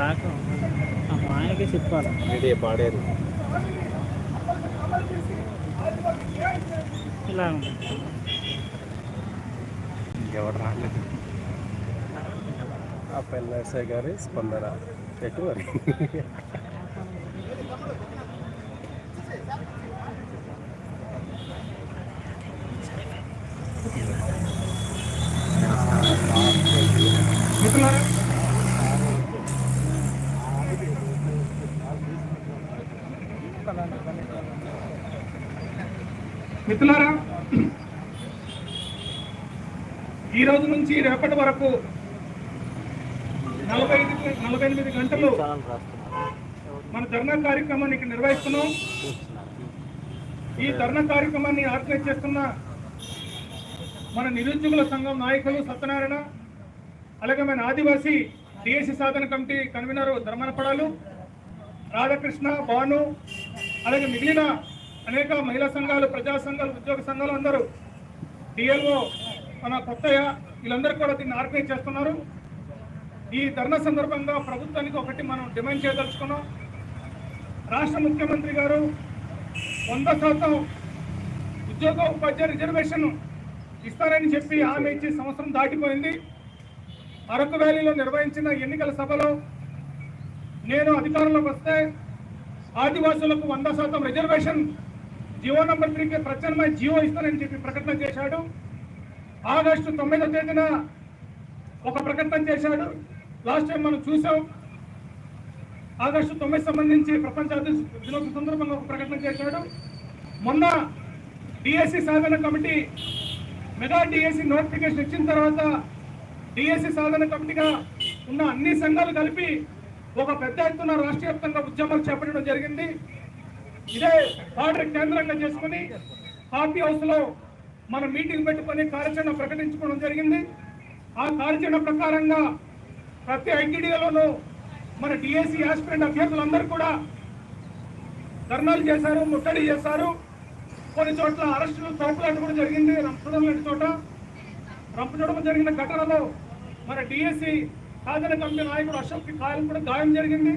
రాక ఆ మాయకి చెప్పాలి. మీడియా పాడేరు ఇలా ఉంది. ఎవరు రాలేదు? ఆ పెన్నర్సే గారి స్పందన. ఎటు మరి మిత్రులారా మిత్రులారా ఈ రోజు నుంచి రేపటి వరకు నలభై నలభై ఎనిమిది గంటలు మన ధర్నా కార్యక్రమాన్ని ఇక్కడ నిర్వహిస్తున్నాం. ఈ ధర్నా కార్యక్రమాన్ని ఆర్గనైజ్ చేస్తున్న మన నిరుద్యోగుల సంఘం నాయకులు సత్యనారాయణ అలాగే మన ఆదివాసీ డిఎస్సి సాధన కమిటీ కన్వీనర్ ధర్మనపడాలు రాధాకృష్ణ భాను అలాగే మిగిలిన అనేక మహిళా సంఘాలు ప్రజా సంఘాలు ఉద్యోగ సంఘాలు అందరూ డిఎల్ఓ మన కొత్తయ్య వీళ్ళందరూ కూడా దీన్ని ఆర్గనైజ్ చేస్తున్నారు. ఈ ధర్నా సందర్భంగా ప్రభుత్వానికి ఒకటి మనం డిమాండ్ చేయదలుచుకున్నాం. రాష్ట్ర ముఖ్యమంత్రి గారు వంద శాతం ఉద్యోగ ఉపాధ్యాయ రిజర్వేషన్ ఇస్తారని చెప్పి హామీ ఇచ్చి సంవత్సరం దాటిపోయింది. అరకు వ్యాలీలో నిర్వహించిన ఎన్నికల సభలో నేను అధికారంలోకి వస్తే ఆదివాసులకు వంద శాతం రిజర్వేషన్ జియో నంబర్ త్రీకి ప్రత్యామ్నాయ జియో ఇస్తానని చెప్పి ప్రకటన చేశాడు. ఆగస్టు తొమ్మిదో తేదీన ఒక ప్రకటన చేశాడు. లాస్ట్ టైం మనం చూసాం. ఆగస్టు తొమ్మిది సంబంధించి ప్రపంచ దినోత్సవ సందర్భంగా ఒక ప్రకటన చేశాడు. మొన్న డిఎస్సి సాధన కమిటీ మెగా డిఎస్సి నోటిఫికేషన్ ఇచ్చిన తర్వాత డిఎస్సి సాధన కమిటీగా ఉన్న అన్ని సంఘాలు కలిపి ఒక పెద్ద ఎత్తున రాష్ట్ర వ్యాప్తంగా ఉద్యమాలు చేపట్టడం జరిగింది. ఇదే ఆర్డర్ కేంద్రంగా చేసుకుని పార్టీ హౌస్లో మనం మీటింగ్ పెట్టుకొని కార్యాచరణ ప్రకటించుకోవడం జరిగింది. ఆ కార్యాచరణ ప్రకారంగా ప్రతి ఐటీడీలోనూ మన డిఎస్సి ఆస్పిరెంట్ అభ్యర్థులందరూ కూడా ధర్నాలు చేశారు ముట్టడి చేశారు. కొన్ని చోట్ల అరెస్టులు తోపులాట కూడా జరిగింది. రంపచోడవరం లాంటి చోట. రంపచోడవరం జరిగిన ఘటనలో మన డిఎస్సి సాధన కమిటీ నాయకుడు అశోక్కి గాయం కూడా గాయం జరిగింది.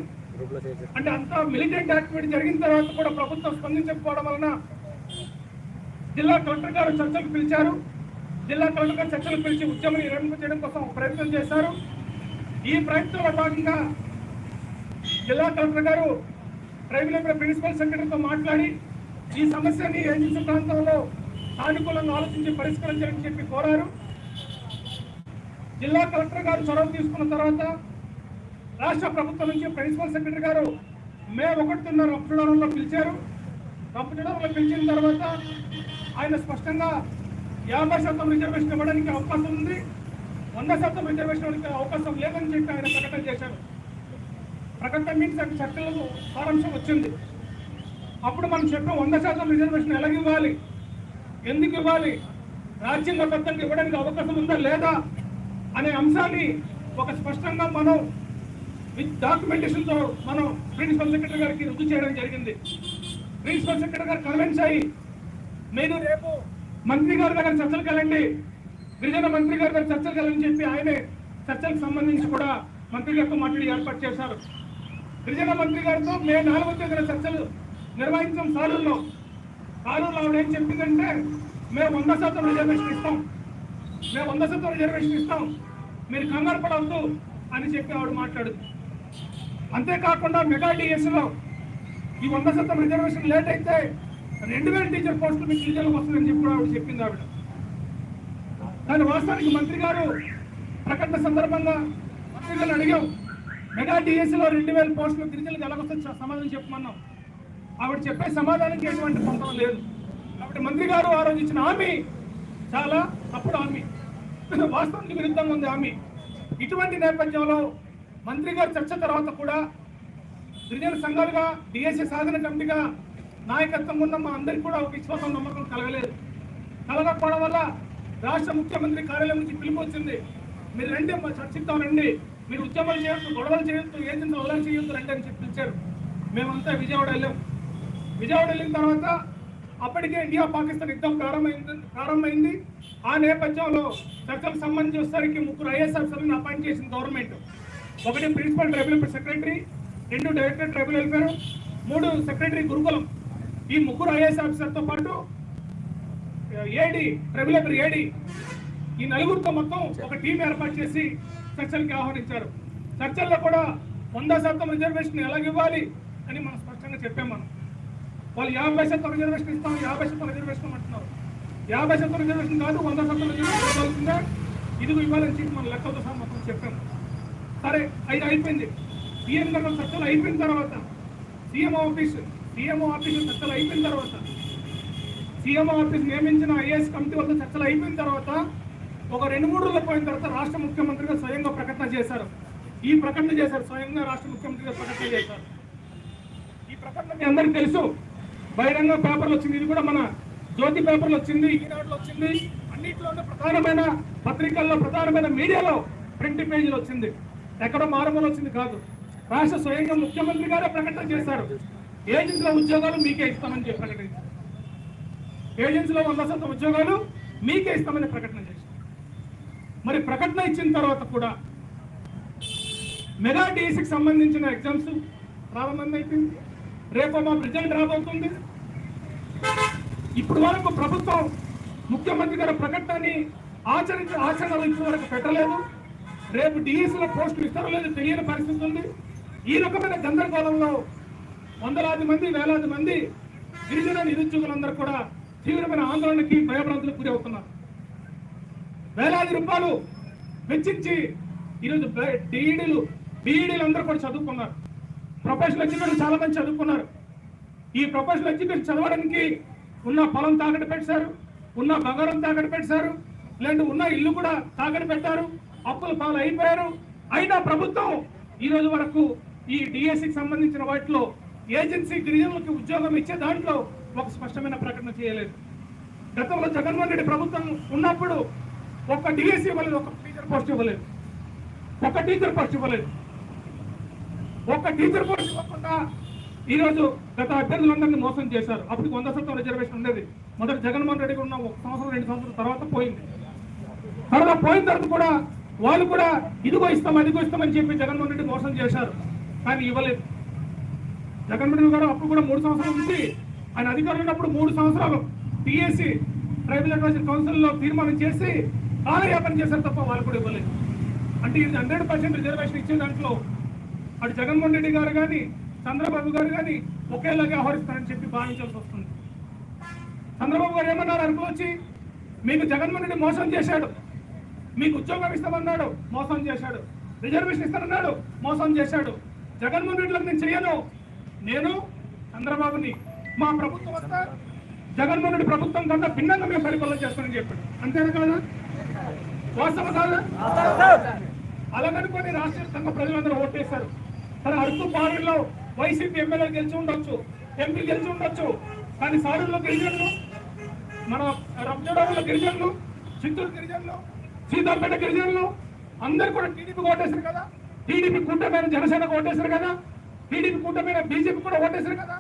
అంటే అంత మిలిటెంట్ యాక్టివిటీ జరిగిన తర్వాత కూడా ప్రభుత్వం స్పందించకపోవడం వలన జిల్లా కలెక్టర్ గారు చర్చలు పిలిచారు. జిల్లా కలెక్టర్ గారు చర్చలు పిలిచి ఉద్యమం నిర్వహింప చేయడం కోసం ప్రయత్నం చేశారు. ఈ ప్రయత్నంలో భాగంగా జిల్లా కలెక్టర్ గారు ట్రైబల్ ప్రిన్సిపల్ సెక్రటరీతో మాట్లాడి ఈ సమస్యని ఏజెన్సీ ప్రాంతంలో సానుకూలంగా ఆలోచించి పరిష్కరించాలని చెప్పి కోరారు. జిల్లా కలెక్టర్ గారు చొరవ తీసుకున్న తర్వాత రాష్ట్ర ప్రభుత్వం నుంచి ప్రిన్సిపల్ సెక్రటరీ గారు మే ఒకటిన్నర రంపచోడవరంలో పిలిచారు. రంపచోడవరంలో పిలిచిన తర్వాత ఆయన స్పష్టంగా యాభై శాతం రిజర్వేషన్ ఇవ్వడానికి అవకాశం ఉంది. వంద శాతం రిజర్వేషన్ ఇవ్వడానికి అవకాశం లేదని చెప్పి ఆయన ప్రకటన చేశారు. ప్రకటన మీన్స్ అక్కడ చర్చలకు సారాంశం వచ్చింది. అప్పుడు మనం చెప్పిన వంద శాతం రిజర్వేషన్ ఎలాగ ఇవ్వాలి? ఎందుకు ఇవ్వాలి? రాజ్యాంగ రాజ్యాంగబద్ధంగా ఇవ్వడానికి అవకాశం ఉందా లేదా అనే అంశాన్ని ఒక స్పష్టంగా మనం విత్ డాక్యుమెంటేషన్తో మనం ప్రిన్సిపల్ సెక్రటరీ గారికి రుజువు చేయడం జరిగింది. ప్రిన్సిపల్ సెక్రటరీ గారు కన్విన్స్ అయ్యి నేను రేపు మంత్రి గారి దగ్గర చర్చలు కలండి. గిరిజన మంత్రి గారి దగ్గర చర్చలు కలని చెప్పి ఆయనే చర్చలకు సంబంధించి కూడా మంత్రి గారితో మాట్లాడి ఏర్పాటు చేశారు. గిరిజన మంత్రి గారితో మే నాలుగో తేదీన చర్చలు నిర్వహించాం సారుల్లో సారుల్లో ఆవిడ ఏం చెప్పిందంటే మేము వంద శాతం రిజర్వేషన్ ఇస్తాం. మేము వంద శాతం రిజర్వేషన్ ఇస్తాం. మీరు కంగారు పడవద్దు అని చెప్పి ఆవిడ మాట్లాడు అంతేకాకుండా మెగా డిఎస్లో ఈ వంద శాతం రిజర్వేషన్ లేట్ అయితే రెండు వేల టీచర్ పోస్టులు మీకు గిరిజనులకు వస్తుందని చెప్పి కూడా ఆవిడ చెప్పింది ఆవిడ. దాని వాస్తవానికి మంత్రి గారు ప్రకటన సందర్భంగా మంత్రి గారిని అడిగాం. మెగా డిఎస్లో రెండు వేల పోస్టులు గిరిజనులకు ఎలాగొస్తుంది సమాధానం చెప్పమన్నాం. ఆవిడ చెప్పే సమాధానానికి ఎటువంటి పొందడం లేదు. కాబట్టి మంత్రి గారు ఆ రోజు ఇచ్చిన హామీ చాలా తప్పుడు హామీ. వాస్తవానికి విరుద్ధంగా ఉంది హామీ. ఇటువంటి నేపథ్యంలో మంత్రి గారు చర్చ తర్వాత కూడా గిరిజన సంఘాలుగా డిఎస్సీ సాధన కమిటీగా నాయకత్వం ఉన్న మా అందరికి కూడా విశ్వాసం నమ్మకం కలగలేదు. కలగకపోవడం వల్ల రాష్ట్ర ముఖ్యమంత్రి కార్యాలయం నుంచి పిలుపు వచ్చింది. మీరు రండి మా చర్చిద్దాం రండి. మీరు ఉద్యమాలు చేయొద్దు గొడవలు చేయొద్దు ఏజెంట్లు అల్లరి చేయొద్దు రండి అని చెప్పి పిలిచారు. మేమంతా విజయవాడ వెళ్ళాం. విజయవాడ వెళ్ళిన తర్వాత అప్పటికే ఇండియా పాకిస్తాన్ యుద్ధం ప్రారంభమైంది ప్రారంభమైంది. ఆ నేపథ్యంలో చర్చలకు సంబంధించి వచ్చేసరికి ముగ్గురు ఐఎస్ ఆఫీసర్లను అపాయింట్ చేసిన గవర్నమెంట్. ఒకటి ప్రిన్సిపల్ ట్రైబల్ సెక్రటరీ రెండు డైరెక్టర్ ట్రైబల్ వెల్ఫేర్ మూడు సెక్రటరీ గురుకులం. ఈ ముగ్గురు ఐఏఎస్ ఆఫీసర్తో పాటు ఏడి రెగ్యులేటర్ ఏడి ఈ నలుగురితో మొత్తం ఒక టీం ఏర్పాటు చేసి చర్చలకి ఆహ్వానించారు. చర్చల్లో కూడా వంద శాతం రిజర్వేషన్ ఎలాగ ఇవ్వాలి అని మనం స్పష్టంగా చెప్పాం మనం. వాళ్ళు యాభై శాతం రిజర్వేషన్ ఇస్తాం యాభై శాతం రిజర్వేషన్ అంటున్నారు యాభై శాతం రిజర్వేషన్ కాదు వంద శాతం రిజర్వేషన్ ఇవ్వాల్సిందే. ఇదిగో ఇవ్వాలని చెప్పి మన లెక్కలతో సహా మొత్తం చెప్పాం. సరే అది అయిపోయింది. సీఎం గారు చర్చలు అయిపోయిన తర్వాత సీఎం ఆఫీస్ సీఎంఓ ఆఫీస్ చర్చలు అయిపోయిన తర్వాత సీఎంఓ ఆఫీస్ నియమించిన ఐఏఎస్ కమిటీ వద్ద చర్చలు అయిపోయిన తర్వాత ఒక రెండు మూడు రోజులు పోయిన తర్వాత రాష్ట్ర ముఖ్యమంత్రిగా స్వయంగా ప్రకటన చేశారు. ఈ ప్రకటన చేశారు స్వయంగా రాష్ట్ర ముఖ్యమంత్రిగా ప్రకటన చేశారు. ఈ ప్రకటన మీ అందరికీ తెలుసు. బహిరంగ పేపర్లు వచ్చింది. ఇది కూడా మన జ్యోతి పేపర్లు వచ్చింది ఈనాడులో వచ్చింది. అన్నింటిలోనే ప్రధానమైన పత్రికల్లో ప్రధానమైన మీడియాలో ప్రింట్ పేజీలు వచ్చింది. ఎక్కడో మారుమూల వచ్చింది కాదు. రాష్ట్ర స్వయంగా ముఖ్యమంత్రి గారే ప్రకటన చేశారు. ఏజెన్సీల ఉద్యోగాలు మీకే ఇస్తామని చెప్పి ప్రకటించారు ఏజెన్సీలో వంద శాతం ఉద్యోగాలు మీకే ఇస్తామని ప్రకటన చేశారు. మరి ప్రకటన ఇచ్చిన తర్వాత కూడా మెగా డిఎస్సికి సంబంధించిన ఎగ్జామ్స్ ప్రారంభం అయిపోయింది రేపు మా రిజల్ట్ రాబోతుంది. ఇప్పుడు వరకు ప్రభుత్వం ముఖ్యమంత్రి గారి ప్రకటనని ఆచరించి ఆచరణ ఇప్పటి వరకు పెట్టలేదు. రేపు డిఎస్సీలో పోస్టులు ఇస్తారో లేదో తెలియని పరిస్థితి ఉంది. ఈ రకమైన గందరగోళంలో వందలాది మంది వేలాది మంది గిరిజన నిరుద్యోగులందరూ కూడా తీవ్రమైన ఆందోళనకి భయభ్రాంతులకు గురి అవుతున్నారు. వేలాది రూపాయలు వెచ్చించి ఈరోజు డీడీలు బీఈడీలు అందరూ కూడా చదువుకున్నారు. ప్రొఫెషనల్ ఎడ్యుకేషన్ చాలా మంది చదువుకున్నారు. ఈ ప్రొఫెషనల్ ఎడ్యుకేషన్ చదవడానికి ఉన్న పొలం తాకట్టు పెట్టారు ఉన్న బంగారం తాకట్టు పెట్టారు లేదంటే ఉన్న ఇల్లు కూడా తాకట్టు పెట్టారు అప్పుల పాలు అయిపోయారు అయినా ప్రభుత్వం ఈరోజు వరకు ఈ డిఎస్సికి సంబంధించిన వాటిలో ఏజెన్సీ గిరిజనులకు ఉద్యోగం ఇచ్చే దాంట్లో ఒక స్పష్టమైన ప్రకటన చేయలేదు. గతంలో జగన్మోహన్ రెడ్డి ప్రభుత్వం ఉన్నప్పుడు ఒక డిఎస్సి ఇవ్వలేదు ఒక టీచర్ పోస్ట్ ఇవ్వలేదు. ఒక టీచర్ పోస్ట్ ఇవ్వలేదు. ఒక టీచర్ పోస్ట్ ఇవ్వకుండా ఈరోజు గత అభ్యర్థులందరినీ మోసం చేశారు. అప్పుడు వంద శాతం రిజర్వేషన్ ఉండేది. మొదటి జగన్మోహన్ రెడ్డి ఉన్న ఒక సంవత్సరం రెండు సంవత్సరాల తర్వాత పోయింది. తర్వాత పోయిన తర్వాత కూడా వాళ్ళు కూడా ఇదిగో ఇస్తాం అదిగో ఇస్తామని చెప్పి జగన్మోహన్ రెడ్డి మోసం చేశారు. కానీ ఇవ్వలేదు. జగన్మోహన్ గారు అప్పుడు కూడా మూడు సంవత్సరాలు నుంచి ఆయన అధికారులు ఉన్నప్పుడు మూడు సంవత్సరాలు టీఎస్సీ ట్రైబల్ అడ్వైజర్ కౌన్సిల్లో తీర్మానం చేసి కాలయాపన చేశారు తప్ప వాళ్ళు కూడా ఇవ్వలేదు. అంటే ఇది హండ్రెడ్ పర్సెంట్ రిజర్వేషన్ ఇచ్చే దాంట్లో అటు జగన్మోహన్ రెడ్డి గారు కానీ చంద్రబాబు గారు కానీ ఒకేలాగా వ్యవహరిస్తారని చెప్పి భావించాల్సి వస్తుంది. చంద్రబాబు గారు ఏమన్నారు? అనుకోవచ్చి మీకు జగన్మోహన్ రెడ్డి మోసం చేశాడు. మీకు ఉద్యోగం ఇస్తామన్నాడు మోసం చేశాడు. రిజర్వేషన్ ఇస్తానన్నాడు మోసం చేశాడు. జగన్మోహన్ రెడ్డిలకు నేను చేయను నేను చంద్రబాబుని మా ప్రభుత్వం వస్తా జగన్మోహన్ రెడ్డి ప్రభుత్వం కన్నా భిన్నంగా మేము పరిపాలన చేస్తామని చెప్పాడు. అంతేనా కాదా? వాస్తవ కాదా? అలాగనుకొని రాష్ట్ర సంఘ ప్రజలందరూ ఓటేశారు. సరే అరకు పార్టీలో వైసీపీ ఎమ్మెల్యే గెలిచి ఉండొచ్చు ఎంపీ గెలిచి ఉండొచ్చు కానీ సారుల్లో గిరిజనులు మన రంజడలో గిరిజనులు చిత్తూరు గిరిజనులు సీతాపేట గిరిజనులు అందరు కూడా టీడీపీ ఓటేశారు కదా. టీడీపీ కూటమైన జనసేన ఓటేశారు కదా. టీడీపీ కూటమైన బీజేపీ కూడా ఓటేశారు కదా.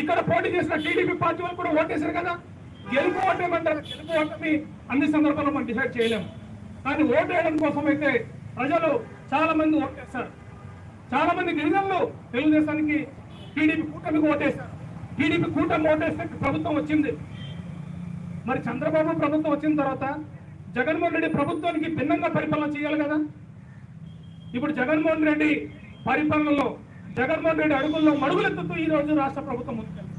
ఇక్కడ పోటీ చేసిన టీడీపీ పార్టీ వాళ్ళు కూడా ఓటేశారు కదా. గెలుపు ఓటేమంటారు గెలుపు ఓటమి అన్ని సందర్భాల్లో మనం డిసైడ్ చేయలేము. కానీ ఓటు వేయడం కోసం అయితే ప్రజలు చాలా మంది ఓటేస్తారు చాలా మంది గిరిజనులు తెలుగుదేశానికి టీడీపీ కూటమికి ఓటేశారు. టీడీపీ కూటమి ఓటేస్తే ప్రభుత్వం వచ్చింది. మరి చంద్రబాబు ప్రభుత్వం వచ్చిన తర్వాత జగన్మోహన్ రెడ్డి ప్రభుత్వానికి భిన్నంగా పరిపాలన చేయాలి కదా. ఇప్పుడు జగన్మోహన్ రెడ్డి పరిపాలనలో జగన్మోహన్ రెడ్డి అడుగుల్లో మడుగులెత్తుతూ ఈ రోజు రాష్ట్ర ప్రభుత్వం ముందుకెళ్తుంది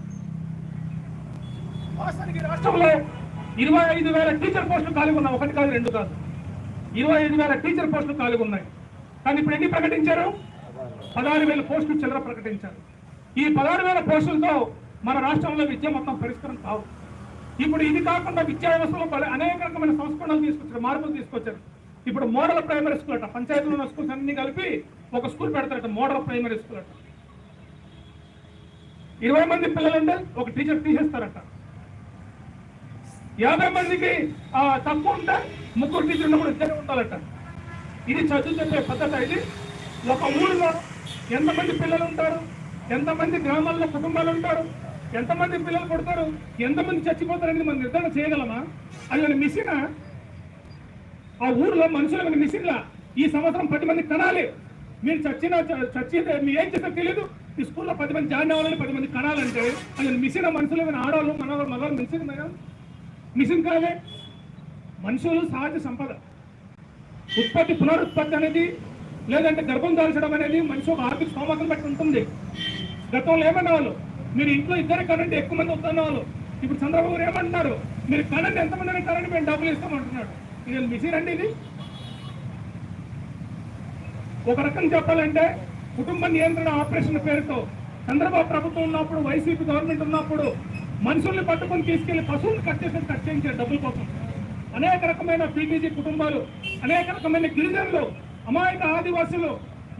వాస్తవానికి రాష్ట్రంలో ఇరవై ఐదు వేల టీచర్ పోస్టులు ఖాళీ ఉన్నాయి. ఒకటి కాదు రెండు కాదు. ఇరవై ఐదు వేల టీచర్ పోస్టులు ఖాళీ ఉన్నాయి. కానీ ఇప్పుడు ఎన్ని ప్రకటించారు? పదహారు వేల పోస్టులు చిల్లర ప్రకటించారు. ఈ పదహారు వేల పోస్టులతో మన రాష్ట్రంలో విద్య మొత్తం పరిష్కారం కావు. ఇప్పుడు ఇది కాకుండా విద్యా వ్యవస్థలో అనేక రకమైన సంస్కరణలు తీసుకొచ్చారు మార్పులు తీసుకొచ్చారు. ఇప్పుడు మోడల్ ప్రైమరీ స్కూల్ అట పంచాయతీలో ఉన్న స్కూల్స్ అన్ని కలిపి ఒక స్కూల్ పెడతారట మోడల్ ప్రైమరీ స్కూల్ అంట. ఇరవై మంది పిల్లలుంటే ఒక టీచర్ తీసేస్తారట. యాభై మందికి తక్కువ ఉంటే ముగ్గురు టీచర్ ఉన్నప్పుడు ఇద్దరే ఉండాలట. ఇది చదువు చెప్పే పద్ధతి ఇది ఒక ఊరిలో ఎంతమంది పిల్లలు ఉంటారు? ఎంతమంది గ్రామాల్లో కుటుంబాలు ఉంటారు? ఎంతమంది పిల్లలు పుడతారు? ఎంతమంది చచ్చిపోతారనేది మనం నిర్ధారణ చేయగలమా? అది మిషన్? ఆ ఊర్లో మనుషులకు మన మిషన్లా? ఈ సంవత్సరం పది మంది కనాలి. మీరు చచ్చిన చచ్చితే మీ ఏం చేస్తే తెలియదు ఈ స్కూల్లో పది మంది జాయిన్ అవ్వాలని పది మంది కనాలంటే అది మిషన్ మనుషులు ఏమైనా ఆడవాళ్ళు మనవాళ్ళు మగవాళ్ళు మిషన్ మేడం మిషన్ కాదే మనుషులు సహజ సంపద. ఉత్పత్తి పునరుత్పత్తి అనేది లేదంటే గర్భం దాల్చడం అనేది మనిషి ఒక ఆర్థిక స్తోమతను బట్టి ఉంటుంది. గతంలో ఏమన్నా వాళ్ళు మీరు ఇంట్లో ఇద్దరు కరెంట్ ఎక్కువ మంది వస్తున్న వాళ్ళు ఇప్పుడు చంద్రబాబు గారు ఏమంటున్నారు మీరు కరెంట్ ఎంతమంది కరెంట్ మేము డబ్బులు ఇస్తామంటున్నాడు. ఇది మిషన్ అండి ఇది? ఒక రకం చెప్పాలంటే కుటుంబ నియంత్రణ ఆపరేషన్ పేరుతో చంద్రబాబు ప్రభుత్వం ఉన్నప్పుడు వైసీపీ గవర్నమెంట్ ఉన్నప్పుడు మనుషుల్ని పట్టుకొని తీసుకెళ్ళి పశువులు కట్ చేసి కట్ చేయించారు డబ్బుల కోసం. అనేక రకమైన పీటీజీ కుటుంబాలు అనేక రకమైన గిరిజనులు అమాయక ఆదివాసులు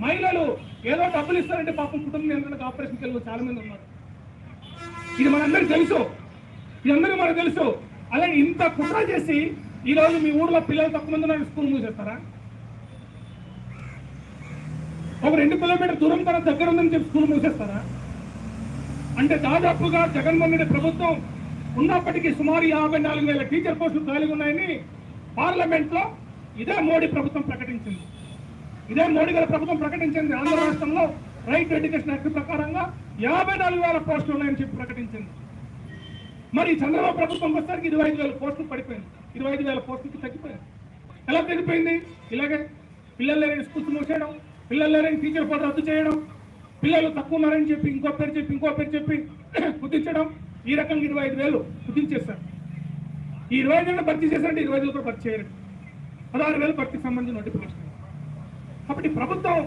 మహిళలు ఏదో డబ్బులు ఇస్తారంటే పాపం కుటుంబ నియంత్రణకు ఆపరేషన్కి వెళ్ళి చాలా మంది ఉన్నారు. ఇది మనందరికీ తెలుసు. ఇది మనకు తెలుసు. అలాగే ఇంత కుట్ర చేసి ఈ రోజు మీ ఊర్లో పిల్లలు తక్కువ మంది ఉన్నారు స్కూల్ మూసేస్తారా? ఒక రెండు కిలోమీటర్ దూరం తన దగ్గర ఉందని చెప్పి స్కూల్ మూసేస్తారా? అంటే దాదాపుగా జగన్మోహన్ రెడ్డి ప్రభుత్వం ఉన్నప్పటికీ సుమారు యాభై నాలుగు వేల టీచర్ పోస్టులు ఖాళీగా ఉన్నాయని పార్లమెంట్లో ఇదే మోడీ ప్రభుత్వం ప్రకటించింది. ఇదే మోడీ గారి ప్రభుత్వం ప్రకటించింది. ఆంధ్ర రాష్ట్రంలో రైట్ ఎడ్యుకేషన్ యాక్ట్ ప్రకారంగా యాభై నాలుగు వేల పోస్టులు ఉన్నాయని చెప్పి ప్రకటించింది. మరి చంద్రబాబు ప్రభుత్వం వచ్చేసరికి ఇరవై ఐదు వేల పోస్టులు పడిపోయింది. ఇరవై ఐదు వేల పోస్టులకి తగ్గిపోయింది ఎలా తగ్గిపోయింది? ఇలాగే పిల్లలు లేని స్కూల్స్ మూసేయడం పిల్లలు లేరని టీచర్ పోటీ రద్దు చేయడం పిల్లలు తక్కువ ఉన్నారని చెప్పి ఇంకో పేరు చెప్పి ఇంకో పేరు చెప్పి కుదించడం ఈ రకంగా ఇరవై ఐదు వేలు కుదించేస్తారు ఈ ఇరవై ఐదు వేలు భర్తీ చేశారంటే ఇరవై ఐదు వేలు కూడా భర్తీ చేయరు పదహారు వేలు భర్తీకి సంబంధించిన నోటిఫికేషన్ కాబట్టి ప్రభుత్వం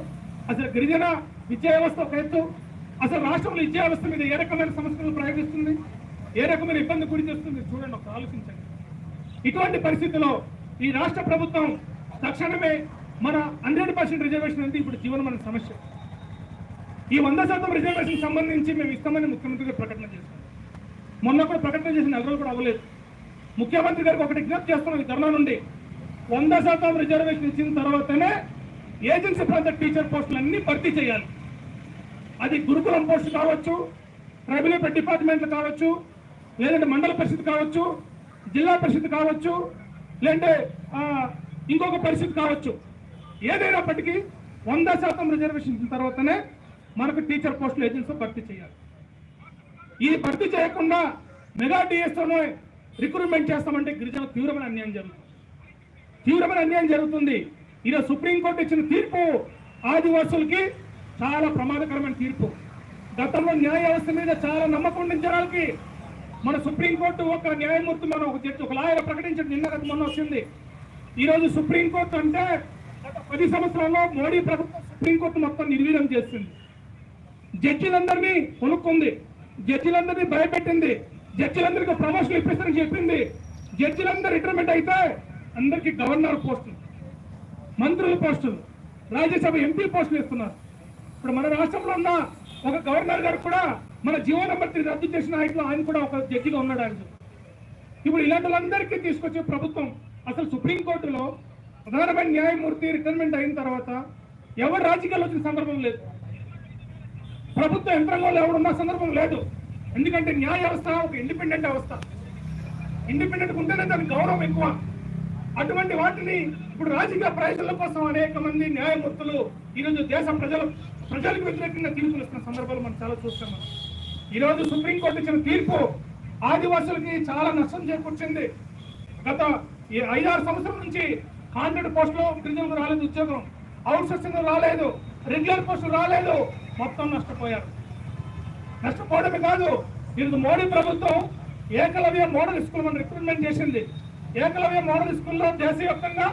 అసలు గిరిజన విద్యా వ్యవస్థ ఒక ఎత్తు. అసలు రాష్ట్రంలో విద్యా వ్యవస్థ మీద ఏ రకమైన సమస్యలు ప్రయోగిస్తుంది? ఏ రకమైన ఇబ్బంది గురి చేస్తుంది? చూడండి ఒక ఆలోచించండి ఇటువంటి పరిస్థితిలో ఈ రాష్ట్ర ప్రభుత్వం తక్షణమే మన హండ్రెడ్ పర్సెంట్ రిజర్వేషన్ అంటే ఇప్పుడు జీవనమైన సమస్య. ఈ వంద శాతం రిజర్వేషన్ సంబంధించి మేము ఇస్తామని ముఖ్యమంత్రి గారు ప్రకటన చేశాం మొన్న కూడా ప్రకటన చేసిన నెల రోజులు కూడా అవ్వలేదు. ముఖ్యమంత్రి గారికి ఒకటి విజ్ఞప్తి చేస్తున్నాం ఈ ధర్నా నుండి. వంద శాతం రిజర్వేషన్ ఇచ్చిన తర్వాతనే ఏజెన్సీ ప్రాంత టీచర్ పోస్టులన్నీ భర్తీ చేయాలి. అది గురుకులం పోస్ట్ కావచ్చు ట్రైబల్ డిపార్ట్మెంట్లు కావచ్చు లేదంటే మండల పరిస్థితి కావచ్చు జిల్లా పరిషత్ కావచ్చు లేదంటే ఇంకొక పరిస్థితి కావచ్చు. ఏదైనప్పటికీ వంద శాతం రిజర్వేషన్ ఇచ్చిన తర్వాతనే మనకు టీచర్ పోస్టులు ఏజెన్సీ భర్తీ చేయాలి. ఇది భర్తీ చేయకుండా మెగా డిఎస్ఓను రిక్రూట్మెంట్ చేస్తామంటే గిరిజన తీవ్రమైన అన్యాయం జరుగుతుంది. తీవ్రమైన అన్యాయం జరుగుతుంది. ఈరోజు సుప్రీంకోర్టు ఇచ్చిన తీర్పు ఆదివాసులకి చాలా ప్రమాదకరమైన తీర్పు. గతంలో న్యాయ వ్యవస్థ మీద చాలా నమ్మకం ఉండిన జనాలకి మన సుప్రీంకోర్టు ఒక న్యాయమూర్తి మన ఒక జడ్జి ఒక లాయర్ ప్రకటించిన నిన్న గత మొన్న వచ్చింది. ఈరోజు సుప్రీంకోర్టు అంటే పది సంవత్సరాల్లో మోడీ ప్రభుత్వం సుప్రీంకోర్టు మొత్తం నిర్వీర్యం చేసింది. జడ్జిలందరినీ కొనుక్కుంది. జడ్జిలందరినీ భయపెట్టింది. జడ్జిలందరికీ ప్రమోషన్ ఇప్పిస్తారని చెప్పింది. జడ్జిలందరూ రిటైర్మెంట్ అయితే అందరికీ గవర్నర్ పోస్టులు మంత్రుల పోస్టులు రాజ్యసభ ఎంపీ పోస్టులు ఇస్తున్నారు ఇప్పుడు మన రాష్ట్రంలో ఉన్న ఒక గవర్నర్ గారు కూడా మన జీవో నెంబర్ త్రీ రద్దు చేసిన ఆయనలో ఆయన కూడా ఒక జడ్జిగా ఉన్నాడు ఆయన. ఇప్పుడు ఇలాంటి వాళ్ళందరికీ తీసుకొచ్చే ప్రభుత్వం అసలు సుప్రీంకోర్టులో ప్రధానమైన న్యాయమూర్తి రిటైర్మెంట్ అయిన తర్వాత ఎవరు రాజకీయాలు వచ్చిన సందర్భం లేదు. ప్రభుత్వ యంత్రాంగంలో ఎవడున్న సందర్భం లేదు. ఎందుకంటే న్యాయ వ్యవస్థ ఒక ఇండిపెండెంట్ వ్యవస్థ. ఇండిపెండెంట్ ఉంటేనే దానికి గౌరవం ఎక్కువ. అటువంటి వాటిని ఇప్పుడు రాజకీయ ప్రయోజనాల కోసం అనేక మంది న్యాయమూర్తులు ఈరోజు దేశ ప్రజలు ప్రజలకు వ్యతిరేకంగా తీర్పులు ఇస్తున్న సందర్భాలు మనం చాలా చూస్తున్నాం ఈరోజు సుప్రీంకోర్టు ఇచ్చిన తీర్పు ఆదివాసులకి చాలా నష్టం చేకూర్చింది. గత ఐదారు సంవత్సరం నుంచి కాంట్రాక్ట్ పోస్టులో గిరిజనులకు రాలేదు ఉద్యోగం అవుట్సోర్సింగ్ రాలేదు రెగ్యులర్ పోస్టులు రాలేదు. మొత్తం నష్టపోయారు. నష్టపోవడమే కాదు ఈరోజు మోడీ ప్రభుత్వం ఏకలవ్య మోడల్ స్కూల్ మనం రిక్రూట్మెంట్ చేసింది. ఏకలవ్య మోడల్ స్కూల్లో దేశవ్యాప్తంగా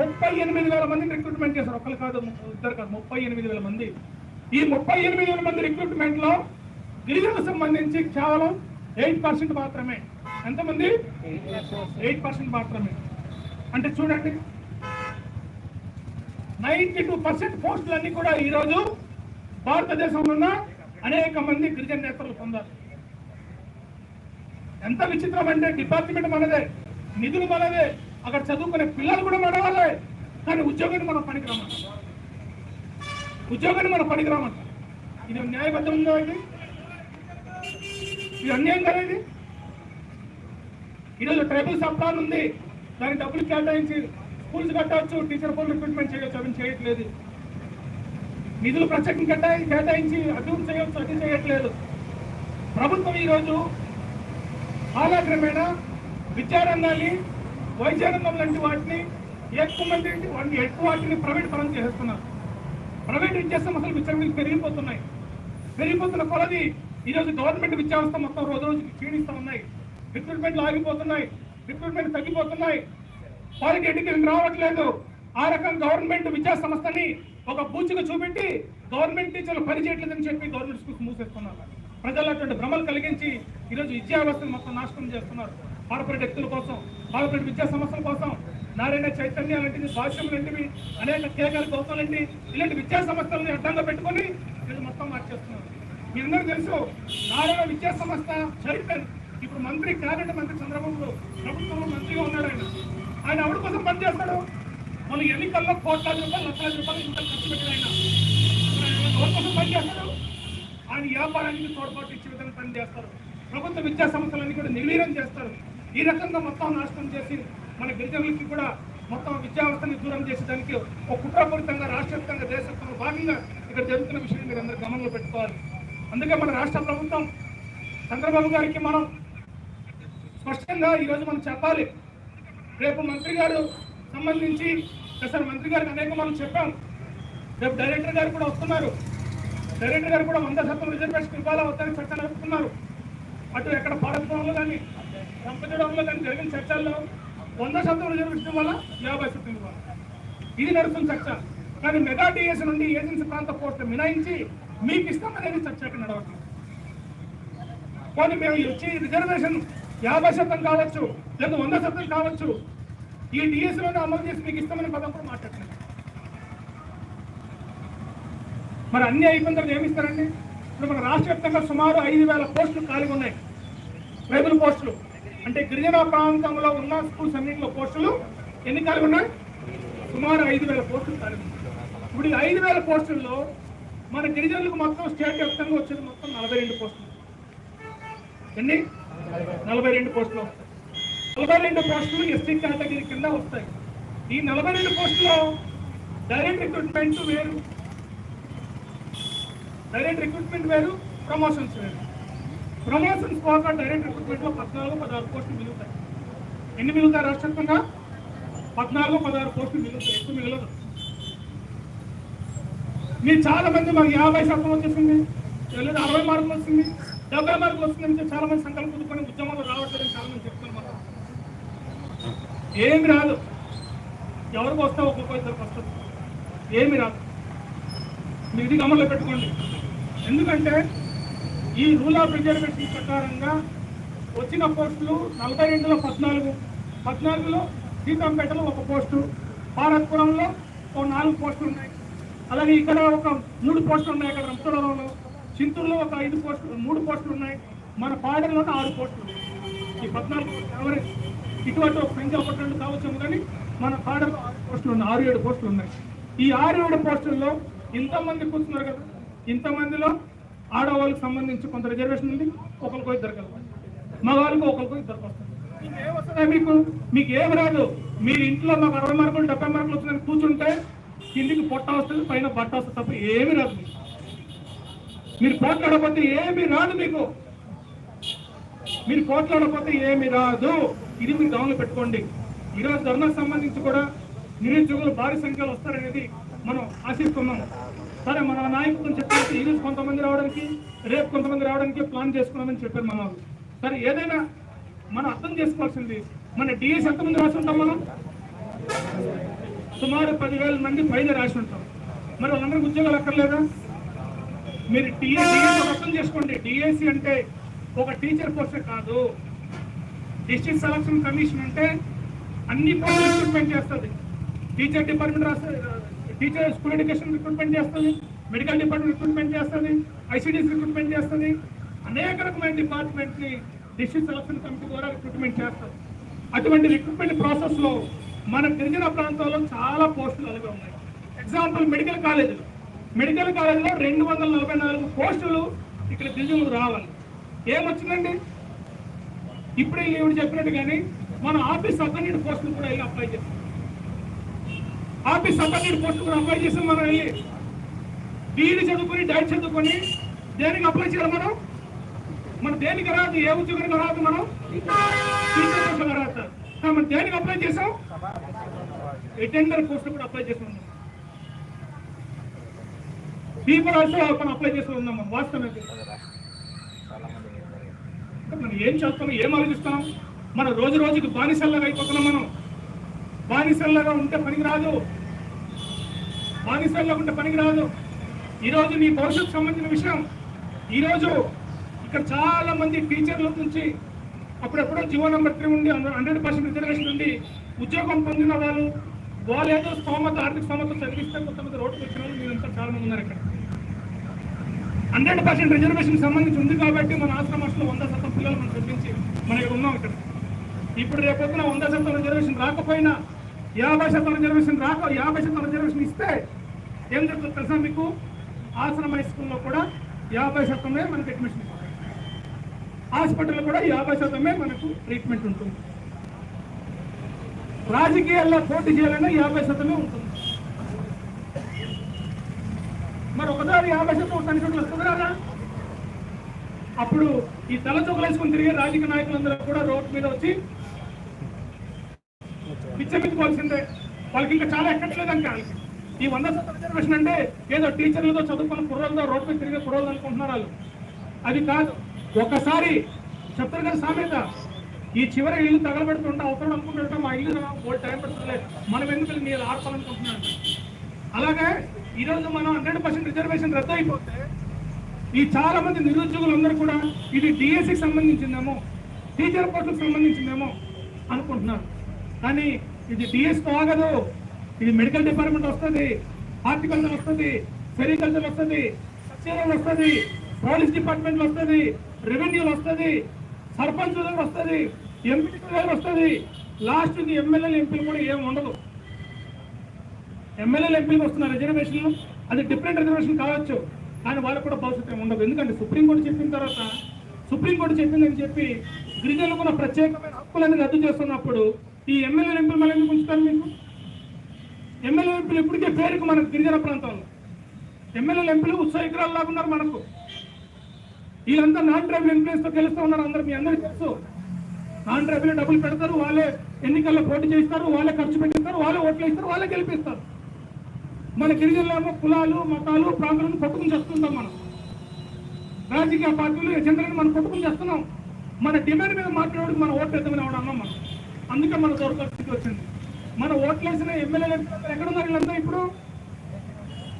ముప్పై ఎనిమిది వేల మందిని రిక్రూట్మెంట్ చేశారు. ఒకరు కాదు ఇద్దరు కాదు ముప్పై ఎనిమిది వేల మంది. ఈ ముప్పై ఎనిమిది వేల మంది రిక్రూట్మెంట్లో గిరిజనులకు సంబంధించి కేవలం ఎయిట్ పర్సెంట్ మాత్రమే. ఎంతమంది? ఎయిట్ పర్సెంట్ మాత్రమే. అంటే చూడండి నైన్టీ టూ పర్సెంట్ పోస్టులన్నీ కూడా ఈరోజు భారతదేశంలో ఉన్న అనేక మంది గిరిజన నేతలు పొందారు. ఎంత విచిత్రం అంటే డిపార్ట్మెంట్ మనదే నిధులు మనదే అక్కడ చదువుకునే పిల్లలు కూడా మన వాళ్ళే కానీ ఉద్యోగాన్ని మనం పనికిరామంట. ఉద్యోగాన్ని మనం పనికిరామంట. ఇది న్యాయబద్ధంగా ఇది? ఇది అన్యాయం కదా ఇది? ఈరోజు ట్రైబల్ సప్లాన్ ఉంది దానికి డబ్బులు కేటాయించి స్కూల్స్ కట్టవచ్చు టీచర్ పోల్ రిక్రూట్మెంట్ చేయొచ్చు అవి చేయట్లేదు. నిధులు ప్రత్యేకం కట్టాయి కేటాయించి అభివృద్ధి చేయవచ్చు అది చేయట్లేదు. ప్రభుత్వం ఈరోజు కాలక్రమేణా విద్యారంగాన్ని వైద్యరంగం లాంటి వాటిని ఎక్కువ మంది వాటిని ఎక్కువ వాటిని ప్రైవేట్ పరం చేస్తున్నారు. ప్రైవేట్ విద్యా సంస్థలు విద్యార్థులు పెరిగిపోతున్నాయి. పెరిగిపోతున్న కొలది ఈరోజు గవర్నమెంట్ విద్యా మొత్తం రోజు రోజుకి క్షీణిస్తూ ఉన్నాయి. రిక్రూట్మెంట్లు ఆగిపోతున్నాయి రిక్రూట్మెంట్ తగ్గిపోతున్నాయి. వారికి ఎడ్యుకేషన్ రావట్లేదు. ఆ రకం గవర్నమెంట్ విద్యా సంస్థని ఒక పూచిగా చూపెట్టి గవర్నమెంట్ టీచర్లు పని చేయట్లేదని చెప్పి గవర్నమెంట్ స్కూల్స్ మూసేస్తున్నారు. ప్రజలు అటువంటి భ్రమలు కలిగించి ఈరోజు విద్యా వ్యవస్థను మొత్తం నాశనం చేస్తున్నారు. కార్పొరేట్ వ్యక్తుల కోసం కార్పొరేట్ విద్యా సంస్థల కోసం నారాయణ చైతన్య లాంటివి భాష్యం లాంటివి అనేక కేకలు గౌతం లాంటి ఇలాంటి విద్యా సంస్థలను అడ్డంగా పెట్టుకొని వీళ్ళు మొత్తం మార్చేస్తున్నారు. మీ అందరూ తెలుసు నారాయణ విద్యా సంస్థ చైతన్య ఇప్పుడు మంత్రి క్యాబినెట్ మంత్రి చంద్రబాబు ప్రభుత్వంలో మంత్రిగా ఉన్నాడు ఆయన. ఆయన ఎవరి కోసం పనిచేస్తాడు మన ఎన్నికల్లో కోట్లాది రూపాయలు లక్షలాది రూపాయలు ఇంత ఖర్చు పెట్టాడు ఆయన. ఎవరి కోసం పనిచేస్తాడు ఆయన వ్యాపారానికి తోడ్పాటు ఇచ్చే విధంగా పనిచేస్తారు ప్రభుత్వ విద్యా సంస్థలన్నీ కూడా నిర్వీర్యం చేస్తారు ఈ రకంగా మొత్తం నాశనం చేసి మన గిరిజనులకి కూడా మొత్తం విద్యా దూరం చేసేదానికి ఒక కుట్రపూరితంగా రాష్ట్రవ్యాప్తంగా దేశవ్యాప్తంగా భాగంగా ఇక్కడ జరుగుతున్న విషయం మీరు అందరూ గమనంలో పెట్టుకోవాలి. అందుకే మన రాష్ట్ర ప్రభుత్వం చంద్రబాబు గారికి మనం స్పష్టంగా ఈరోజు మనం చెప్పాలి. రేపు మంత్రి గారు సంబంధించి సార్ మంత్రి గారికి అనేక మనం చెప్పాం. రేపు డైరెక్టర్ గారు కూడా వస్తున్నారు. డైరెక్టర్ గారు కూడా వంద శాతం రిజర్వేషన్ ఇవ్వాలా వద్దని చర్చ నడుపుతున్నారు అటు ఎక్కడ పాడకపోవడంలో కానీ రంపచడంలో కానీ జరిగిన చర్చల్లో వంద శాతం రిజర్వేషన్ ఇవ్వాలా యాభై శాతం ఇది నడుస్తున్న చర్చ. కానీ మెగా డిఎస్ నుండి ఏజెన్సీ ప్రాంత పోస్టులు మినాయించి మీకు ఇస్తామనేది చర్చ ఇక్కడ నడవట్లేదు కానీ మేము వచ్చి రిజర్వేషన్ యాభై శాతం కావచ్చు లేదా వంద శాతం కావచ్చు ఈ డిఎస్లోనే అమలు చేసి మీకు ఇస్తామని పదం కూడా మాట్లాడలేదు మరి అన్ని అయిపోయిన తర్వాత ఏమిస్తారండి? ఇప్పుడు మన రాష్ట్ర వ్యాప్తంగా సుమారు ఐదు వేల పోస్టులు ఖాళీగా ఉన్నాయి. ట్రైబల్ పోస్టులు. అంటే గిరిజన ప్రాంతంలో ఉన్న స్కూల్స్ అన్నింటిలో పోస్టులు ఎన్ని ఖాళీ ఉన్నాయి? సుమారు ఐదు వేల పోస్టులు ఖాళీ ఉన్నాయి. ఇప్పుడు ఈ ఐదు వేల పోస్టుల్లో మన గిరిజనులకు మొత్తం స్టేట్ వ్యాప్తంగా వచ్చేది మొత్తం నలభై రెండు పోస్టులు. ఎన్ని? నలభై రెండు పోస్టులు. నలభై రెండు పోస్టులు ఎస్టీ కేటగిరీ కింద వస్తాయి. ఈ నలభై రెండు పోస్టులో డైరెక్ట్ రిక్రూట్మెంట్ వేరు. డైరెక్ట్ రిక్రూట్మెంట్ వేరు ప్రమోషన్స్ వేరు. ప్రమోషన్స్ పోక డైరెక్ట్ రిక్రూట్మెంట్లో పద్నాలుగు పదహారు పోస్టులు మిగులుతాయి. ఎన్ని మిగులుతాయి రాష్ట్రంగా పద్నాలుగు పదహారు పోస్టులు మిగులుతాయి. ఎక్కువ మిగలదు. మీరు చాలా మంది మాకు యాభై శాతం వచ్చేసింది. లేదా అరవై మార్కులు వచ్చింది. డెబ్బై మార్కులు వస్తుందని చాలా మంది సంకల్పం కుదుకొని ఉద్యమంలో రావట్లేదని చాలా మంది ఏమి రాదు. ఎవరికి వస్తే ఒక్కొక్క ఇద్దరికి వస్తుంది. ఏమి రాదు. మీరు ఇది గమనంలో పెట్టుకోండి. ఎందుకంటే ఈ రూల్ ఆఫ్ రిజర్వేషన్ ప్రకారంగా వచ్చిన పోస్టులు నలభై రెండులో పద్నాలుగు పద్నాలుగులో సీతంపేటలో ఒక పోస్టు భారత్పురంలో ఒక నాలుగు పోస్టులు ఉన్నాయి. అలాగే ఇక్కడ ఒక మూడు పోస్టులు ఉన్నాయి అక్కడ రంపచోడవరంలో. చింతూరులో ఒక ఐదు పోస్టులు మూడు పోస్టులు ఉన్నాయి. మన పాడలో ఆరు పోస్టులు ఉన్నాయి. ఈ పద్నాలుగు ఎవరేజ్ ఇటువంటి ఒక సంఖ్య ఒకటి రెండు కావచ్చు కానీ మన పాడలో ఆరు పోస్టులు ఉన్నాయి ఆరు ఏడు పోస్టులు ఉన్నాయి. ఈ ఆరు ఏడు పోస్టుల్లో ఇంతమంది కూర్చున్నారు కదా ఇంతమందిలో ఆడవాళ్ళకి సంబంధించి కొంత రిజర్వేషన్ ఉంది ఒకరికో ఇద్దరు కలవాలి. మగవాళ్ళకి ఒకరికో ఇద్దరు వస్తుంది మీకు మీకు? మీకు ఏమి రాదు. మీరు ఇంట్లో మాకు అరవై మార్కులు డెబ్బై మార్కులు వస్తుందని కూర్చుంటే కిందికి పొట్ట వస్తుంది పైన బట్ట వస్తుంది తప్ప ఏమి రాదు మీరు పోట్లాడకపోతే ఏమి రాదు మీకు. మీరు పోట్లాడకపోతే ఏమి రాదు. ఇది మీరు గమనంలో పెట్టుకోండి. ఈరోజు ధర్నాకు సంబంధించి కూడా నిరుద్యోగులు భారీ సంఖ్యలో వస్తారనేది మనం ఆశిస్తున్నాం. సరే మన నాయకులు చెప్పేసి ఈరోజు కొంతమంది రావడానికి రేపు కొంతమంది రావడానికి ప్లాన్ చేసుకున్నామని చెప్పారు మన సరే ఏదైనా మనం అర్థం చేసుకోవాల్సింది మన డిఎస్ ఎంతమంది రాసి ఉంటాం మనం? సుమారు పదివేల మంది పైన రాసి ఉంటాం. మరి వాళ్ళందరికీ ఉద్యోగాలు అక్కర్లేదా? మీరు డిఎస్సి అర్థం చేసుకోండి. డిఎస్సి అంటే ఒక టీచర్ పోస్టే కాదు. డిస్ట్రిక్ట్ సెలక్షన్ కమిషన్ అంటే అన్ని పోస్టులు రిక్రూట్మెంట్ చేస్తుంది. టీచర్ డిపార్ట్మెంట్ రాస్తుంది టీచర్ స్కూల్ ఎడ్యుకేషన్ రిక్రూట్మెంట్ చేస్తుంది మెడికల్ డిపార్ట్మెంట్ రిక్రూట్మెంట్ చేస్తుంది ఐసీడీస్ రిక్రూట్మెంట్ చేస్తుంది. అనేక రకమైన డిపార్ట్మెంట్ని డిస్ట్రిక్ట్ సెలక్షన్ కమిటీ ద్వారా రిక్రూట్మెంట్ చేస్తారు అటువంటి రిక్రూట్మెంట్ ప్రాసెస్లో మన గిరిజన ప్రాంతాల్లో చాలా పోస్టులు అలాగే ఉన్నాయి. ఎగ్జాంపుల్ మెడికల్ కాలేజీలు మెడికల్ కాలేజీలో రెండు వందల నలభై నాలుగు పోస్టులు ఇక్కడ గిరిజనులకు రావాలి. ఏమొచ్చిందండి? ఇప్పుడే ఈవిడ చెప్పినట్టు కానీ మన ఆఫీస్ సబ్మిట్ పోస్టులు కూడా వెళ్ళి అప్లై చేస్తాం. ఆఫీస్ సబ్మిట్ పోస్టులు కూడా అప్లై చేసాం మనం వెళ్ళి. బీఈడి చదువుకొని డైట్ చదువుకొని దేనికి అప్లై చేయాలి మనం? మనం దేనికి రాదు? ఏ ఉద్యోగానికి రాదు మనం? టీచర్ కోసం రాదు మనం దేనికి అప్లై చేసాం అటెండర్ పోస్ట్ కూడా అప్లై చేసి ఉన్నాం పీపుల్ ఆల్సో మనం అప్లై చేసి ఉన్నాం మనం వాస్తవం మనం ఏం చేస్తున్నాం? ఏం ఆలోచిస్తున్నాం? మన రోజు రోజుకి బానిసల్లాగా అయిపోతున్నాం మనం. బానిసల్లాగా ఉంటే పనికిరాదు బానిసల్లాగా ఉంటే పనికిరాదు ఈరోజు నీ భవిష్యత్తు సంబంధించిన విషయం. ఈరోజు ఇక్కడ చాలా మంది టీచర్ల నుంచి అప్పుడెప్పుడో జీవో నెంబర్ త్రీ ఉండి హండ్రెడ్ పర్సెంట్ రిజర్వేషన్ ఉండి ఉద్యోగం పొందిన వాళ్ళు వాళ్ళు ఏదో స్తోమత ఆర్థిక స్తోమత చదివిస్తే కొంతమంది రోడ్డుకు వచ్చిన వాళ్ళు మీరంతా చాలా మంది ఉన్నారు ఇక్కడ. హండ్రెడ్ పర్సెంట్ రిజర్వేషన్ సంబంధించి ఉంది కాబట్టి మన ఆశ్రమస్లో వంద శాతం పిల్లలు మనం చదివించి మనం ఇక్కడ ఉన్నాం ఇక్కడ. ఇప్పుడు రేపొద్దున వంద శాతం రిజర్వేషన్ రాకపోయినా యాభై శాతం రిజర్వేషన్ రాక యాభై శాతం రిజర్వేషన్ ఇస్తే ఏం జరుగుతుంది తెలుసా మీకు? ఆశ్రమ హై స్కూల్లో కూడా యాభై శాతమే మనకు అడ్మిషన్ ఇస్తారు. హాస్పిటల్లో కూడా యాభై శాతమే మనకు ట్రీట్మెంట్ ఉంటుంది. రాజకీయాల్లో పోటీ చేయాలన్నా యాభై శాతమే ఉంటుంది. మరి ఒకసారి యాభై శాతం ఒక చోట్ల వస్తుందా అప్పుడు ఈ తల వేసుకుని తిరిగే రాజకీయ నాయకులందరూ కూడా రోడ్డు మీద వచ్చి పిచ్చెమిచ్చుకోవాల్సిందే వాళ్ళకి ఇంకా చాలా ఎక్కట్లేదు అంటే వాళ్ళకి ఈ వంద శాతం రిజర్వేషన్ అంటే ఏదో టీచర్లతో చదువుకున్న కుర్రలతో రోడ్డు మీద తిరిగే కుర్రలు అనుకుంటున్నారు వాళ్ళు. అది కాదు. ఒకసారి చెప్తారు కదా సామెత ఈ చివరి ఇల్లు తగలబెడుతుంటే అవసరం అనుకుంటుంటే మా ఇల్లు టైం పడుతుంది మనం ఎందుకు మీరు ఆడుకోవాలనుకుంటున్నాను అలాగే ఈరోజు మనం హండ్రెడ్ పర్సెంట్ రిజర్వేషన్ రద్దు అయిపోతే ఈ చాలా మంది నిరుద్యోగులు అందరూ కూడా ఇది డిఎస్సికి సంబంధించిందేమో టీచర్ పోస్టులకు సంబంధించిందేమో అనుకుంటున్నారు. కానీ ఇది డిఎస్ ఆగదు. ఇది మెడికల్ డిపార్ట్మెంట్ వస్తుంది హార్టికల్చర్ వస్తుంది సెరికల్చర్ వస్తుంది సచివాలయం వస్తుంది పోలీస్ డిపార్ట్మెంట్ వస్తుంది రెవెన్యూలు వస్తుంది సర్పంచ్ దగ్గర వస్తుంది ఎంపీ దగ్గర వస్తుంది. లాస్ట్ ఎమ్మెల్యేలు ఎంపీలు కూడా ఏమి ఉండదు. ఎమ్మెల్యేలు ఎంపీలకు వస్తున్న రిజర్వేషన్లు అది డిఫరెంట్ రిజర్వేషన్ కావచ్చు కానీ వాళ్ళకు కూడా భవిష్యత్తు ఉండదు. ఎందుకంటే సుప్రీంకోర్టు చెప్పిన తర్వాత సుప్రీంకోర్టు చెప్పిందని చెప్పి గిరిజనులకు ఉన్న ప్రత్యేకమైన హక్కులన్నీ రద్దు చేస్తున్నప్పుడు ఈ ఎమ్మెల్యేలు ఎంపీలు మళ్ళీ ఎందుకు ఉంచుతారు మీకు? ఎమ్మెల్యే ఎంపీలు ఇప్పటికే పేరుకు మనకు గిరిజన ప్రాంతంలో ఎమ్మెల్యేలు ఎంపీలు ఉత్సాహికురాలు లాగా ఉన్నారు మనకు. వీళ్ళంతా నాన్ ట్రైబల్ ఇన్ఫ్లుయెన్స్తో గెలుస్తూ ఉన్నారు అందరూ మీ అందరికీ తెలుసు. నాన్ ట్రైబల్ డబ్బులు పెడతారు వాళ్ళే ఎన్నికల్లో పోటీ చేస్తారు వాళ్ళే ఖర్చు పెట్టిస్తారు వాళ్ళే ఓట్లు ఇస్తారు వాళ్ళే గెలిపిస్తారు. మన గిరిజనులేమో కులాలు మతాలు ప్రాంతాలను కొట్టుకుని చేస్తుంటాం మనం. రాజకీయ పార్టీలు ఎజెండాలను మనం కొట్టుకుని చేస్తున్నాం. మన డిమాండ్ మీద మాట్లాడు మన ఓట్లు ఎద్దామని ఎవడు అన్నాం మనం. అందుకే మన దొరకస్థితి వచ్చింది మన ఓట్లు వేసిన ఎమ్మెల్యేలు ఎక్కడున్నారు వీళ్ళంతా ఇప్పుడు?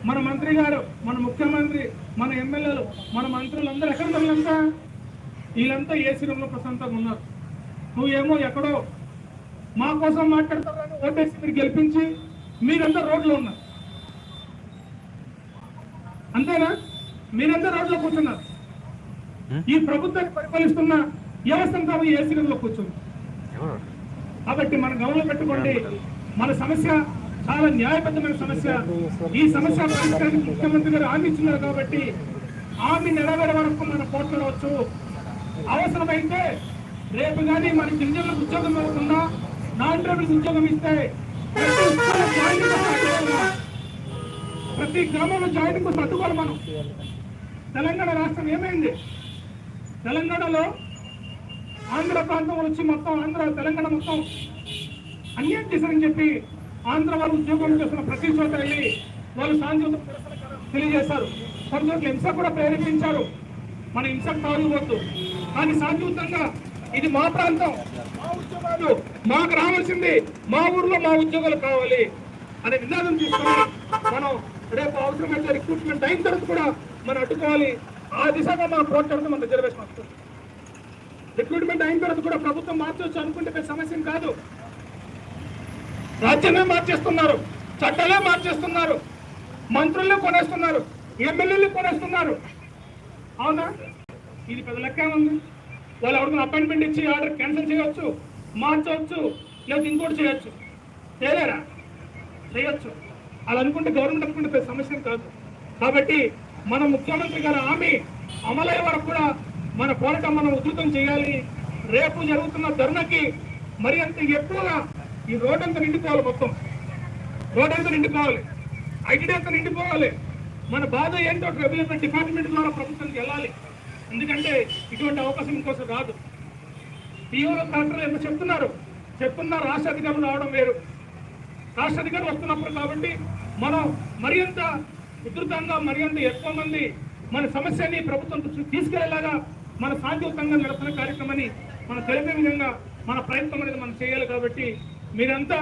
మన మంత్రి గారు మన ముఖ్యమంత్రి మన ఎమ్మెల్యేలు మన మంత్రులు అందరూ ఎక్కడ వీళ్ళంతా? వీళ్ళంతా ఏసీ రూమ్లో ప్రశాంతంగా ఉన్నారు? నువ్వేమో ఎక్కడో మా కోసం మాట్లాడతారని ఓటేసి మీరు గెలిపించి మీరంతా రోడ్లో ఉన్నారు. అంతేనా? మీరంతా రోడ్లో కూర్చున్నారు. ఈ ప్రభుత్వాన్ని పరిపాలిస్తున్న వ్యవస్థంతా ఏసీ రూమ్లో కూర్చుంది? కాబట్టి మన గమనం పెట్టుకోండి. మన సమస్య చాలా న్యాయబద్ధమైన సమస్య. ఈ సమస్య పరిష్కారానికి ముఖ్యమంత్రి గారు హామీ ఇచ్చినారు కాబట్టి హామీ నెరవేరే వరకు మనం పోట్లాడవచ్చు అవసరమైతే రేపు కానీ మన గిరిజనులకు ఉద్యోగం ఇవ్వకుండా నాన్ ట్రైబల్స్ ఉద్యోగం ఇస్తే ప్రతి గ్రామంలో జాయింట్కు కోసం మనం. తెలంగాణ రాష్ట్రం ఏమైంది? తెలంగాణలో ఆంధ్ర ప్రాంతం వచ్చి మొత్తం ఆంధ్ర తెలంగాణ మొత్తం అన్యాయం చేశారని చెప్పి ఆంధ్ర వాళ్ళు ఉద్యోగం చేస్తున్న ప్రతి చోట వెళ్ళి వాళ్ళు శాంతియుత తెలియజేశారు. కొన్ని చోట్ల హింస కూడా ప్రేరేపించారు. మన హింసకు తాగుబోద్దు కానీ శాంతియుతంగా ఇది మా ప్రాంతం. మా ఉద్యోగాలు మాకు రావాల్సింది మా ఊర్లో మా ఉద్యోగాలు కావాలి అనే నినాదం తీసుకుని మనం రేపు అవసరమైతే రిక్రూట్మెంట్ అయిన తర్వాత కూడా మనం అడ్డుకోవాలి. ఆ దిశగా మనం పోట్లాడితే మన రిజర్వేషన్ వస్తుంది రిక్రూట్మెంట్ అయిన తర్వాత కూడా ప్రభుత్వం మార్చవచ్చు అనుకుంటే సమస్య కాదు. రాజ్యమే మార్చేస్తున్నారు. చట్టాలే మార్చేస్తున్నారు. మంత్రులే కొనేస్తున్నారు. ఎమ్మెల్యేలు కొనేస్తున్నారు. అవునా? ఇది పెద్ద లెక్క ఉంది వాళ్ళు ఎవరికైనా అపాయింట్మెంట్ ఇచ్చి ఆర్డర్ క్యాన్సిల్ చేయవచ్చు మార్చవచ్చు లేదా ఇంకోటి చేయొచ్చు. చేయలేరా? చేయొచ్చు. అలా అనుకుంటే గవర్నమెంట్ అనుకుంటే పెద్ద సమస్య కాదు. కాబట్టి మన ముఖ్యమంత్రి గారి హామీ అమలయ్యే వరకు కూడా మన పోరాటం మనం ఉధృతం చేయాలి. రేపు జరుగుతున్న ధర్నకి మరి అంత ఎక్కువగా ఈ రోడ్ అంతా నిండిపోవాలి మొత్తం. రోడ్ అంతా నిండిపోవాలి. ఐటీ అంతా నిండిపోవాలి. మన బాధ ఏంటో రెవెన్యూ డిపార్ట్మెంట్ ద్వారా ప్రభుత్వానికి వెళ్ళాలి. ఎందుకంటే ఇటువంటి అవకాశం ఇంకోసం రాదు. పీఓ కలెక్టర్లు ఎంత చెప్తున్నారు? చెప్తున్నారు రాష్ట్ర అధికారులు రావడం వేరు. రాష్ట్ర అధికారులు వస్తున్నప్పుడు కాబట్టి మనం మరింత ఉధృతంగా మరింత ఎక్కువ మంది మన సమస్యని ప్రభుత్వం తీసుకెళ్ళేలాగా మన శాంతియుతంగా నడుపుతున్న కార్యక్రమాన్ని మనం తెలిపే విధంగా మన ప్రయత్నం అనేది మనం చేయాలి కాబట్టి మీరంతా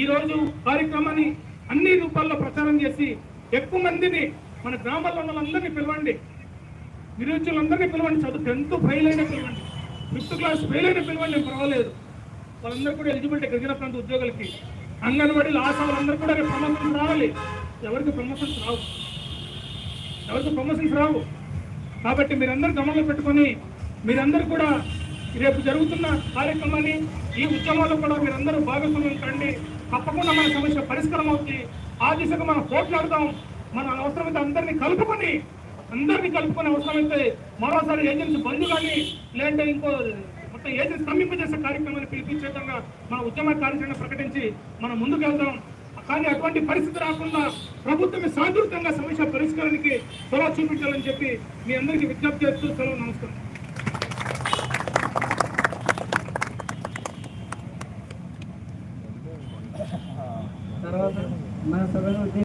ఈ రోజు కార్యక్రమాన్ని అన్ని రూపాల్లో ప్రచారం చేసి ఎక్కువ మందిని మన గ్రామాల్లో ఉన్న వాళ్ళందరినీ పిలవండి. నిరుద్యోగులందరినీ పిలవండి. చదువు టెన్త్ ఫెయిల్ అయినా పిలవండి. ఫిఫ్త్ క్లాస్ ఫెయిల్ అయినా పిలవండి. పర్వాలేదు. వాళ్ళందరూ కూడా ఎలిజిబిలిటీ గిరిజన ప్రాంత ఉద్యోగులకి అంగన్వాడీలు ఆశా వాళ్ళందరూ కూడా రేపు ప్రమోషన్స్ రావాలి. ఎవరికి ప్రమోషన్స్ రావు. ఎవరికి ప్రమోషన్స్ రావు. కాబట్టి మీరందరూ గమనంలో పెట్టుకొని మీరందరూ కూడా రేపు జరుగుతున్న కార్యక్రమాన్ని ఈ ఉద్యమాల్లో కూడా మీరందరూ భాగస్వామ్యం కండి. తప్పకుండా మన సమస్య పరిష్కారం అవుతుంది. ఆ దిశగా మనం పోట్లాడదాం. మన అవసరమైతే అందరినీ కలుపుకొని అందరినీ కలుపుకొని అవసరమైతే మరోసారి ఏజెన్సీ బంధు కానీ లేదంటే ఇంకో మొత్తం ఏజెన్సీ స్తంభింపజేసే కార్యక్రమాన్ని పిలిపించేటంగా మన ఉద్యమ కార్యాచరణ ప్రకటించి మనం ముందుకు వెళ్దాం కానీ అటువంటి పరిస్థితి రాకుండా ప్రభుత్వమే సాంద్రతంగా సమస్య పరిష్కారానికి చొరవ చూపించాలని చెప్పి మీ అందరికీ విజ్ఞప్తి చేస్తూ సెలవు నమస్కారం. తర్వాత మన సభలో